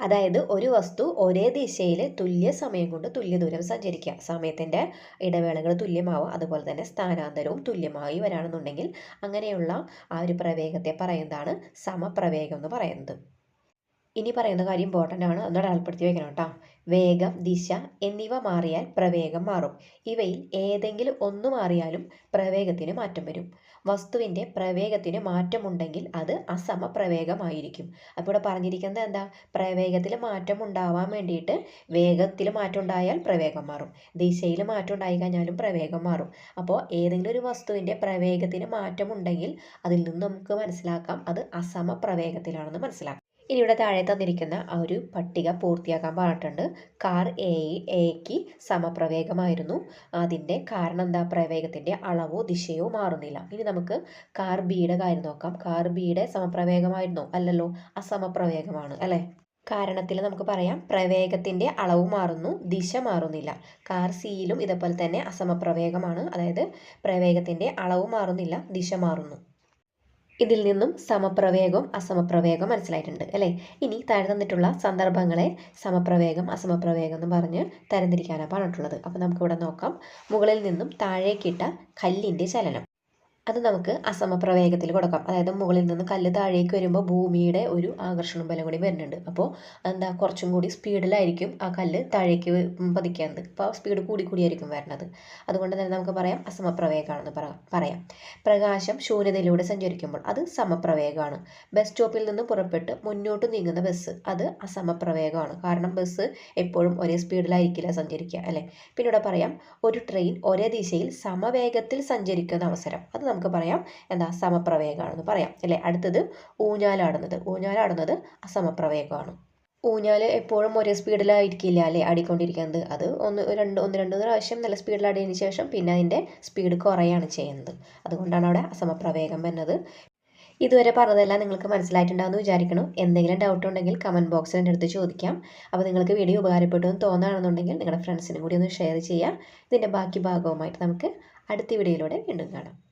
അതായത് ഒരു വസ്തു ഒരേ ദിശയിൽ തുല്യ സമയം കൊണ്ട് തുല്യ ദൂരം സഞ്ചരിക്കുക. സമയത്തിന്റെ ഇടവേളകൾ തുല്യമാവും അതുപോലെ തന്നെ സ്ഥാനാന്തരവും തുല്യമായി വരാണെന്നുണ്ടെങ്കിൽ അങ്ങനെയുള്ള ആ ഒരു പ്രവേഗത്തെ പറയുന്നതാണ് സമപ്രവേഗം എന്ന് പറയുന്നത്. ഇനി പറയുന്ന കാര്യം ഇമ്പോർട്ടന്റ് ആണ്. ഒന്ന് അടയാളപ്പെടുത്തി വെക്കണം കേട്ടോ. വേഗം ദിശ എന്നിവ മാറിയാൽ പ്രവേഗം മാറും. ഇവയിൽ ഏതെങ്കിലും ഒന്ന് മാറിയാലും പ്രവേഗത്തിന് മാറ്റം വരും. വസ്തുവിന്റെ പ്രവേഗത്തിന് മാറ്റമുണ്ടെങ്കിൽ അത് അസമ പ്രവേഗമായിരിക്കും അപ്പോൾ ഇവിടെ പറഞ്ഞിരിക്കുന്നത് എന്താ? പ്രവേഗത്തിൽ മാറ്റം ഉണ്ടാവാൻ വേണ്ടിയിട്ട് വേഗത്തിൽ മാറ്റം ഉണ്ടായാൽ പ്രവേഗം മാറും. ദിശയിൽ മാറ്റം ഉണ്ടായി കഴിഞ്ഞാലും പ്രവേഗം മാറും. അപ്പോൾ ഏതെങ്കിലും ഒരു വസ്തുവിന്റെ പ്രവേഗത്തിന് മാറ്റമുണ്ടെങ്കിൽ അതിൽ നിന്ന് നമുക്ക് മനസ്സിലാക്കാം. അത് അസമ പ്രവേഗത്തിലാണെന്ന് മനസ്സിലാക്കാം. ഇനി ഇവിടെ താഴെ തന്നിരിക്കുന്ന ആ ഒരു പട്ടിക പൂർത്തിയാക്കാൻ പറഞ്ഞിട്ടുണ്ട്. കാർ എ എക്ക് സമപ്രവേഗമായിരുന്നു. അതിന്റെ കാരണം എന്താ? പ്രവേഗത്തിന്റെ അളവോ ദിശയോ മാറുന്നില്ല. ഇനി നമുക്ക് കാർ ബിയുടെ കാര്യം നോക്കാം. കാർ ബിയുടെ സമപ്രവേഗമായിരുന്നോ? അല്ലല്ലോ അസമപ്രവേഗമാണ് അല്ലേ? കാരണത്തിൽ നമുക്ക് പറയാം പ്രവേഗത്തിന്റെ അളവ് മാറുന്നു ദിശ മാറുന്നില്ല. കാർ സിയിലും ഇതേപോലെ തന്നെ അസമപ്രവേഗമാണ്. അതായത് പ്രവേഗത്തിന്റെ അളവ് മാറുന്നില്ല ദിശ മാറുന്നു. ഇതിൽ നിന്നും സമപ്രവേഗം അസമപ്രവേഗം മനസ്സിലായിട്ടുണ്ട് അല്ലേ? ഇനി താഴെ തന്നിട്ടുള്ള സന്ദർഭങ്ങളെ സമപ്രവേഗം അസമപ്രവേഗം എന്ന് പറഞ്ഞ് തരംതിരിക്കാനാണ് പറഞ്ഞിട്ടുള്ളത് അപ്പോൾ നമുക്കിവിടെ നോക്കാം. മുകളിൽ നിന്നും താഴേക്കിട്ട കല്ലിന്റെ ചലനം. അത് നമുക്ക് അസമപ്രവേഗത്തിൽ കൊടുക്കാം. അതായത് മുകളിൽ നിന്ന് കല്ല് താഴേക്ക് വരുമ്പോൾ ഭൂമിയുടെ ഒരു ആകർഷണം ബലം കൂടി വരുന്നുണ്ട്. അപ്പോൾ എന്താ കുറച്ചും കൂടി സ്പീഡിലായിരിക്കും ആ കല്ല് താഴേക്ക് പതിക്കുന്നത് അപ്പോൾ സ്പീഡ് കൂടി കൂടിയായിരിക്കും വരുന്നത് അതുകൊണ്ട് തന്നെ നമുക്ക് പറയാം അസമപ്രവേഗമാണെന്ന് പറയാം. പ്രകാശം ശൂന്യതയിലൂടെ സഞ്ചരിക്കുമ്പോൾ അത് സമപ്രവേഗമാണ്. ബസ് സ്റ്റോപ്പിൽ നിന്ന് പുറപ്പെട്ട് മുന്നോട്ട് നീങ്ങുന്ന ബസ് അത് അസമപ്രവേഗമാണ്. കാരണം ബസ് എപ്പോഴും ഒരേ സ്പീഡിലായിരിക്കില്ല സഞ്ചരിക്കുക അല്ലേ? പിന്നീട് പറയാം ഒരു ട്രെയിൻ ഒരേ ദിശയിൽ സമവേഗത്തിൽ സഞ്ചരിക്കുന്ന അവസരം. അത് നമുക്ക് പറയാം. എന്താ? സമപ്രവേഗമാണെന്ന് പറയാം. അല്ലേ? അടുത്തത് ഊഞ്ഞാലാടുന്നത്. ഊഞ്ഞാലാടുന്നത് അസമപ്രവേഗമാണ്. ഊഞ്ഞാൽ എപ്പോഴും ഒരേ സ്പീഡിലായിരിക്കില്ല അല്ലേ? ആടിക്കൊണ്ടിരിക്കുന്നത്. അത് ഒന്ന് രണ്ട് ഒന്ന് രണ്ട് പ്രാവശ്യം നല്ല സ്പീഡിലാടിയതിന് ശേഷം പിന്നെ അതിന്റെ സ്പീഡ് കുറയാണ് ചെയ്യുന്നത്. അതുകൊണ്ടാണ് അവിടെ അസമപ്രവേഗം വരുന്നത് ഇതുവരെ പറഞ്ഞതെല്ലാം നിങ്ങൾക്ക് മനസ്സിലായിട്ടുണ്ടാവുമെന്ന് വിചാരിക്കണം എന്തെങ്കിലും ഡൗട്ട് ഉണ്ടെങ്കിൽ കമന്റ് ബോക്സിൽ എന്റെ അടുത്ത് ചോദിക്കാം. അപ്പോൾ നിങ്ങൾക്ക് വീഡിയോ ഉപകാരപ്പെട്ടു എന്ന് തോന്നുകയാണെന്നുണ്ടെങ്കിൽ നിങ്ങളുടെ ഫ്രണ്ട്സിനും കൂടി ഒന്ന് ഷെയർ ചെയ്യുക. ഇതിന്റെ ബാക്കി ഭാഗവുമായിട്ട് നമുക്ക് അടുത്ത വീഡിയോയിലൂടെ വീണ്ടും കാണാം.